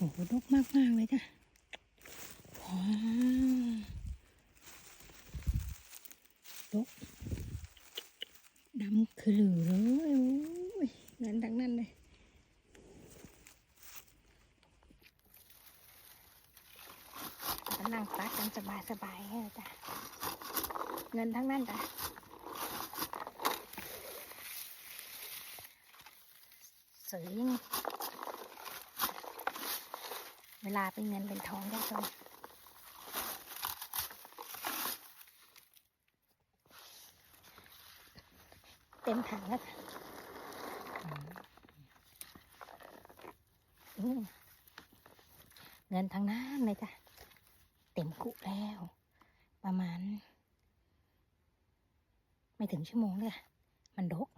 โหดกมากมากเลยจ้ะว้าวดกดำคือหลือเลยโอ้ยเงินทั้งนั้นเลยก็นั่งปักกันสบายสบายเลยจ้ะเงินทั้งนั้นจ้ะสวยยิ่ง เวลาเป็นเงินเป็นทองได้ชมเต็มถังแล้วค่ะเงินทางนั้นเลยจ้ะ เต็มกุแล้ว ประมาณ ไม่ถึงชั่วโมงเลยค่ะมันดก